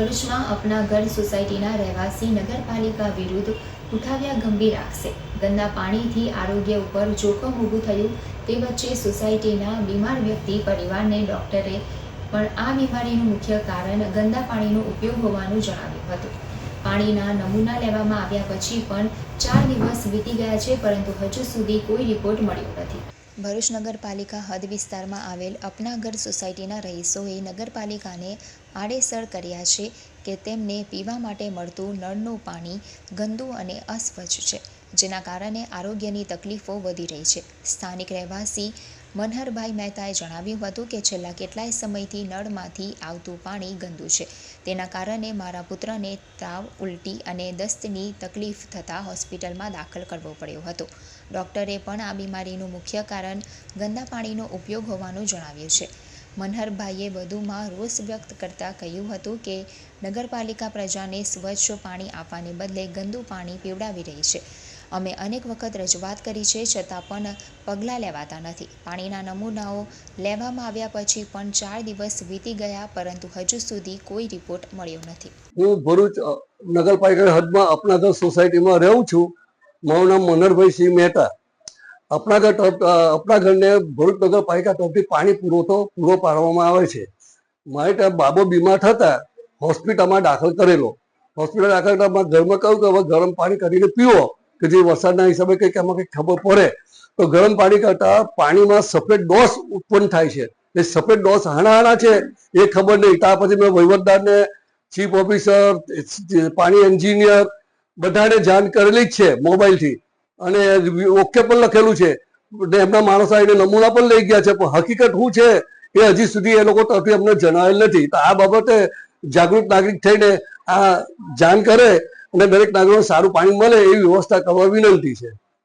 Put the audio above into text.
ભરૂચમાં અપના સોસાયટીના રહેવાસી નગરપાલિકા વિરુદ્ધ ઉઠાવ્યા ગંભીર આક્ષેપ. ગંદા પાણીથી આરોગ્ય ઉપર જોખમ ઊભું થયું તે વચ્ચે સોસાયટીના બીમાર વ્યક્તિ પરિવારને ડોક્ટરે પણ આ બીમારીનું મુખ્ય કારણ ગંદા પાણીનો ઉપયોગ હોવાનું જણાવ્યું હતું. પાણીના નમૂના લેવામાં આવ્યા પછી પણ ચાર દિવસ વીતી ગયા છે, પરંતુ હજુ સુધી કોઈ રિપોર્ટ મળ્યો નથી. ભરૂચ નગરપાલિકા હદ વિસ્તારમાં આવેલ અપનાગર સોસાયટીના રહીશોએ નગરપાલિકાને આડેસર કર્યા છે કે તેમને પીવા માટે મળતું નળનું પાણી ગંદુ અને અસ્વચ્છ છે, જેના કારણે આરોગ્યની તકલીફો વધી રહી છે. સ્થાનિક રહેવાસી મનહરભાઈ મહેતાએ જણાવ્યું હતું કે છેલ્લા કેટલાય સમયથી નળમાંથી આવતું પાણી ગંદુ છે. તેના કારણે મારા પુત્રને તાવ ઉલટી અને દસ્તની તકલીફ થતાં હોસ્પિટલમાં દાખલ કરવો પડ્યો હતો. ડૉક્ટરે પણ આ બીમારીનું મુખ્ય કારણ ગંદા પાણીનો ઉપયોગ હોવાનું જણાવ્યું છે. મનહરભાઈએ વધુમાં રોષ વ્યક્ત કરતાં કહ્યું હતું કે નગરપાલિકા પ્રજાને સ્વચ્છ પાણી આપવાને બદલે ગંદુ પાણી પીવડાવી રહી છે. અમે અનેક વખત રજૂઆત કરી છે, છતાં પણ પગલાં લેવાતા નથી. પાણીના નમૂનાઓ લેવામાં આવ્યા પછી પણ ચાર દિવસ વીતી ગયા, પરંતુ હજુ સુધી કોઈ રિપોર્ટ મળ્યો નથી. હું ભરૂચ નગરપાલિકા હદમાં અપનાગર સોસાયટીમાં રહું છું. મારું નામ મનહરભાઈ સિંહ મહેતા. અપનાગર અપનાગઢને ભરૂચ નગરપાલિકા તરફથી પાણી પુરવઠો પૂરો પાડવામાં આવે છે. મારે ત્યાં બાબો બીમાર થતા હોસ્પિટલમાં દાખલ કરેલો. હોસ્પિટલ દાખલ કરતા ઘરમાં કહ્યું કે હવે ગરમ પાણી કરીને પીવો. કે જે વરસાદના હિસાબે કંઈક એમાં કંઈક ખબર પડે, તો ગરમ પાણી કરતા પાણીમાં સફેદ ડોસ ઉત્પન્ન થાય છે. એ સફેદ ડોસ હાણા હાણા છે, એ ખબર નહીં. ત્યાર પછી મેં વહીવટદારને ચીફ ઓફિસર પાણી એન્જિનિયર બધાને જાણ કરેલી જ છે મોબાઈલથી. અને ઓકે પણ લખેલું છે. એમના માણસો આવીને નમૂના પણ લઈ ગયા છે. પણ હકીકત શું છે? એ હજી સુધી એ લોકો તરફથી અમને જણાવેલ નથી. તો આ બાબતે જાગૃત નાગરિક થઈને આ જાણ કરે અને દરેક નાગરિકો સારું પાણી મળે એવી વ્યવસ્થા કરવા વિનંતી છે.